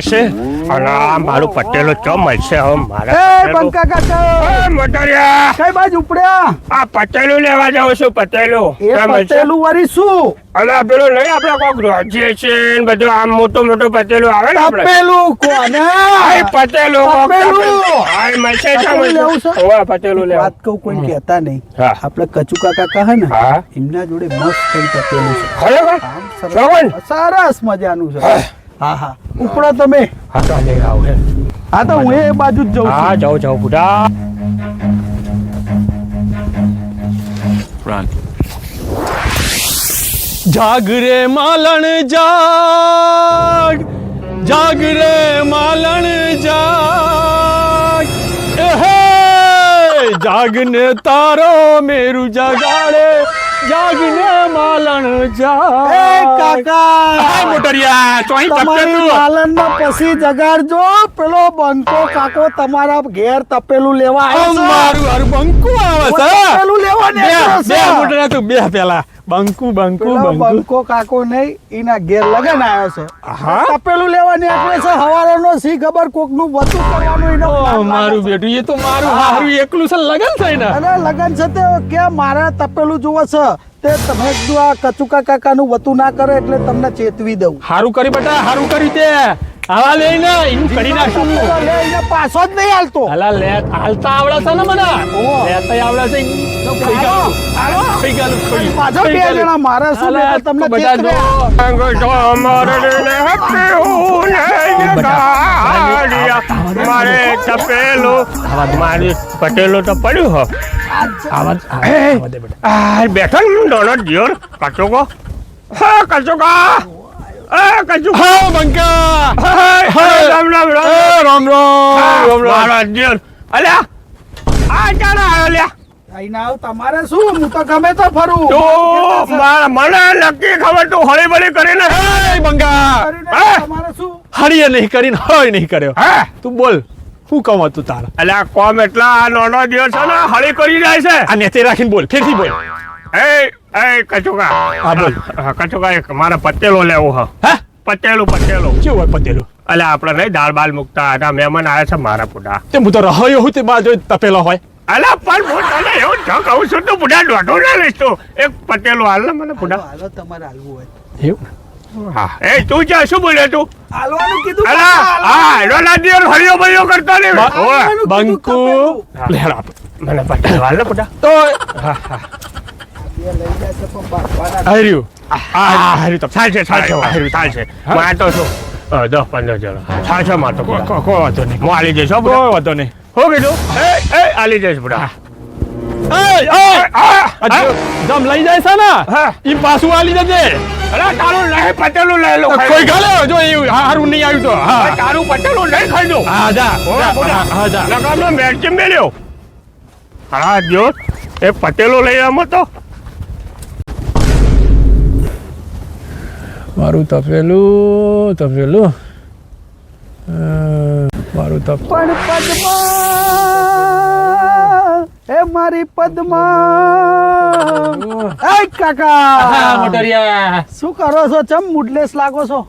છે? અને આ મારું પટેલો ચો મળશે હવે મારા એ બંકા કાકા એ મોટરિયા! કઈ બાજુ ઉપડ્યા? આ પટેલું લેવા જાઉં છું પટેલું. એ પટેલું વરી શું? અને પેલું નહીં આપણે કોઈ છે બધું આમ મોટું મોટું પટેલું આવે ને આપણે. તપેલું કોને? આ પટેલું કોક આ મળશે છે? ઓવા પટેલું લેવા. વાત કહું કોઈ કહેતા નહીં. આપણે કચુકા કાકા કહે ને હા. એમના જોડે મસ્ત કઈ પટેલું છે. ખરેખર? સરસ મજાનું છે. હા હા. ઉપડો તમે. હા તો લઈ આવો હે હા તો હું એ બાજુ જ જઉં હા જાઓ જાઓ બુડા જાગરે માલણ જાગ. જાગરે માલણ જાગ. હે જાગને તારો મેરું જગાડે. જાગને માલણ એ જાગ કાકા મોટરિયા ચોઈ તમારી પાલનમાં પછી જગાડજો પેલો બંકો કાકો તમારા ઘેર તપેલું લેવા આવ્યો છે. મારું હારું બંકુ આવે છે તપેલું લેવા બે બે મોટરિયા તું બે પેલા. બંકુ બંકુ બંકો. કાકો નહીં એના ઘેર લગન આવ્યો છે. હા? તપેલું લેવાની નીકળે છે. હવારનો સી ખબર કોકનું વધુ કરવાનું એનો મારું બેટું એ તો મારું હારું એકલું છે લગન થઈ ને અને લગન છે તે કે મારા તપેલું જુઓ છે. તે તમે આ કચુકા કાકાનું વતું ના કરે એટલે તમને ચેતવી દઉં. હારું કરી બેટા સારું કરી તે. આવા લઈને એનું કરી નાખું પાછો જ નહીં હાલતો અલા લે હાલતા આવડે છે ને મને લેતા આવડે છે. પાછો બે. જણા મારે શું તમને બધા જો. મારે તપેલું મારી પટેલો તો પડ્યું હો બેઠો ને દોનો દિયોર કચોકો હા કચોકા એ કજુ. હા બંકા રામ રામ રામ. રામ રામ રામ રામ. મારો દિયોર અલ્યા આ જાણા આવ્યો લ્યા તમારે શું? હું તો ગમે તો ફરું. મને નક્કી ખબર તું હળી બળી કરીને શું? હળીએ નહીં કરીને હોય નહીં કર્યો. હા? તું બોલ શું કહું હતું તારા? અલ્યા કોમ એટલા આ નાનો દિવસ છે ને હળી કરી જાય છે. આ નેચે રાખીને બોલ ફેરથી બોલ. એ એ કચુકા હા, બોલ. કચુકા એક. મારે પતેલો લેવું હ. હા? પતેલું પતેલું. કેવું હોય પતેલું? એટલે આપણે નહીં દાળ બાલ મૂકતા. હતા મહેમાન આવ્યા છે મારા પુડા. તે હું તો રહ્યો હું તે બાજુ તપેલો હોય. અલ્યા પણ હું તને એવું જ કહું છું. તું પુડા દોઢો ના લઈશ તું. એક પટેલો હાલ ને મને પુડા. હાલો તમારે હાલવું હોય. એવું? હા. એ તું જ્યાં શું બોલે તું? હાલવાનું કીધું અલા હા કરતો કીધું બંકુ તપેલું. આપ મને પટેલો હાલ ને પુડા. તો હાર્યું. હાર્યું ચાલશે ચાલશે ચાલશે. તો શું અ, દસ પંદર જણા. ચાલશે કોઈ વાંધો નહીં. હું આલી જઈશ કોઈ વાંધો નહીં. હો કીધું? એ એ આલી જઈશ લઈ જાય છે ને. પાછું આલી જજે અરે તારું નહીં પટેલું લઈ લો કોઈ ગાલે? જો હારું નહીં આવ્યું તો. હા. તારું પટેલું નહીં ખાઈ દઉં હા જા. હા, જા લગામનો મેલ્યો હા જો. એ પટેલો લઈ આમ તો. મારું તપેલું તપેલું. મારું તપ પણ પદ્મા એ મારી પદ્મા. એ કાકા! મોટરિયા. શું કરો છો? ચમ મૂડલેસ લાગો છો?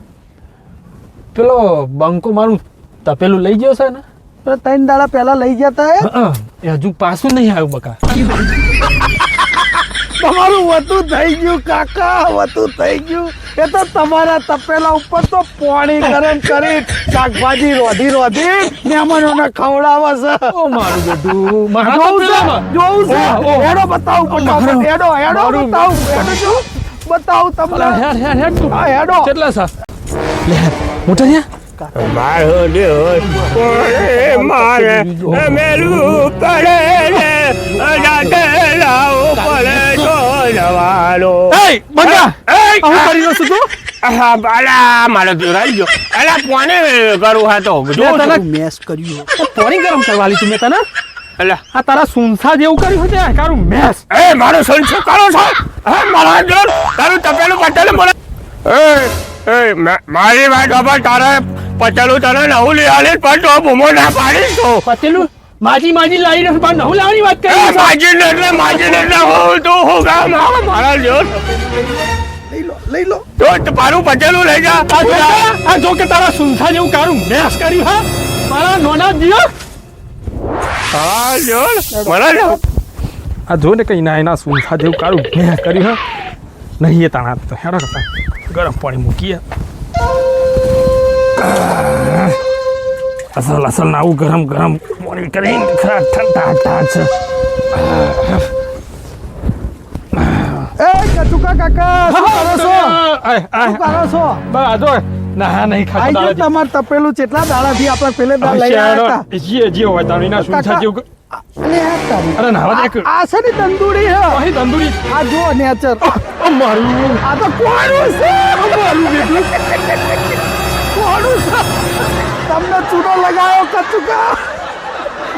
પેલો બંકો મારું તપેલું લઈ ગયો છે ને? ત્રણ દાડા પહેલા લઈ જતા હતા એ હજુ પાછું નહીં આવ્યું બકા. તમારું વતું થઈ ગયું કાકા વતું થઈ ગયું. એ તો તમારા તપેલા ઉપર તો પાણી ગરમ કરી શાકભાજી રોધી રોધી મહેમાનોને ખવડાવે છે. ઓ મારું બધું. મારા જોવું છે ઓહ. બતાવું પણ એડો એડો બતાવું એડો જો બતાવું તમને. હેડ હેડ હેડ તું. હા એડો કેટલા સા? લે મારો દેવ મારે મેલું પડે રે જાતે લાવો પડે તો જવાનો એય બંકા એય! હું કરી રહ્યો છું તું અલા મારો દેવ રહી ગયો અલા કોને કરું હા તો જો તને મેસ કર્યું પાણી ગરમ કરવા લીધું મેં તને અલા આ તારા સુનસા જેવું કર્યું છે તારું મેસ એ મારો સંસો કરો છો હે મારા દેવ તારું તપેલું પટેલું મને એ એ મારી વાત બાબા તારે પટેલું તને નવું લઈ આલે પણ તો બૂમો ના પાડીશ તો પતેલું માજી માજી લાવી રહ્યો પણ નવું લાવવાની વાત કરી માજી એટલે માજી એટલે હું તો હું ગામ આવો મારા લ્યો. લઈ લો લઈ લો. તો તારું પટેલું લઈ જા. આ જો કે તારા સુનથા જેવું કારું મેસ કર્યું હા? મારા નોના દિયો? હા જો મારા જો આ જો ને કઈ ના એના સુનથા જેવું કારું મેસ કર્યું હા? નહીં એ તાણા તો હેડો કરતા ગરમ પાણી મૂકીએ. અસલ અસલ ના આવું ગરમ ગરમ મોરી કરીને ખરા ઠંડા ઠંડા છે એ કચુકા કાકા શું કરો છો? આય, આય, શું કરો છો? બા જો ના નહીં ખાતા ગયું તમાર તપેલું કેટલા દાડાથી આપણે પેલે દાળ લઈ આવ્યા હતા. જે જે હોય તારું એના શું થા જેવું અરે આ તારી. અરે નાવા દે આ છે ને તંદુરી હે? અહીં તંદુરી. આ જો નેચર. મારું. આ તો કોણું છે. કોણું છે. તમને ચૂનો લગાવ્યો કચુકા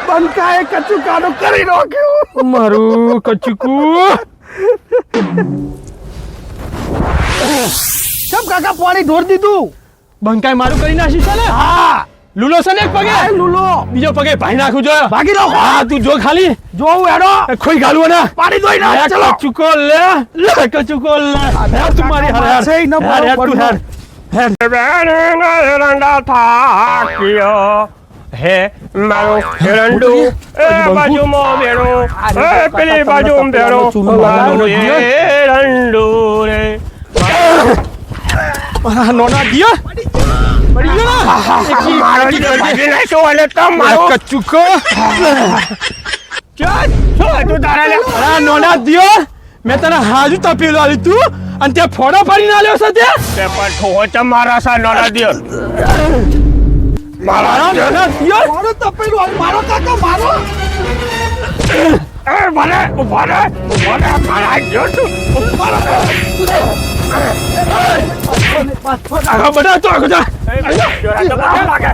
બંકાએ કચુકાનો કરી નાખ્યું મારું કચુકુ કેમ કાકા પાણી ઢોર દીધું બંકાએ મારું કરી નાખ્યું છે ને હા લૂલો છે ને પગે લુલો બીજો પગે ભાઈ નાખું જો ભાગી નાખો હા તું જો ખાલી જોઉં હેડો એ ખોઈ ગાલું ને પાણી દોઈ ના ચલો ચુકો લે લે કચુકો લે તું મારી હાર હેર તું. હેર એરંડા થાક્યો હે મારું એરંડું એ બાજુમાં બેડો એ પેલી બાજુ બેડો મારું એરંડું રે નોના દિયો પડી મેં તને હાજુ તપેલું આવ્યું તું અને તે ફોડો ફરીને આલ્યો છે તે તે પણ ઠોચ મારા સા નોના દિયો મારા નોના દિયો મારો તપેલું મારો કાકા મારો એ ભલે ભલે ભલે મારા જો તું મારા બધા તો આગળ જા લાગે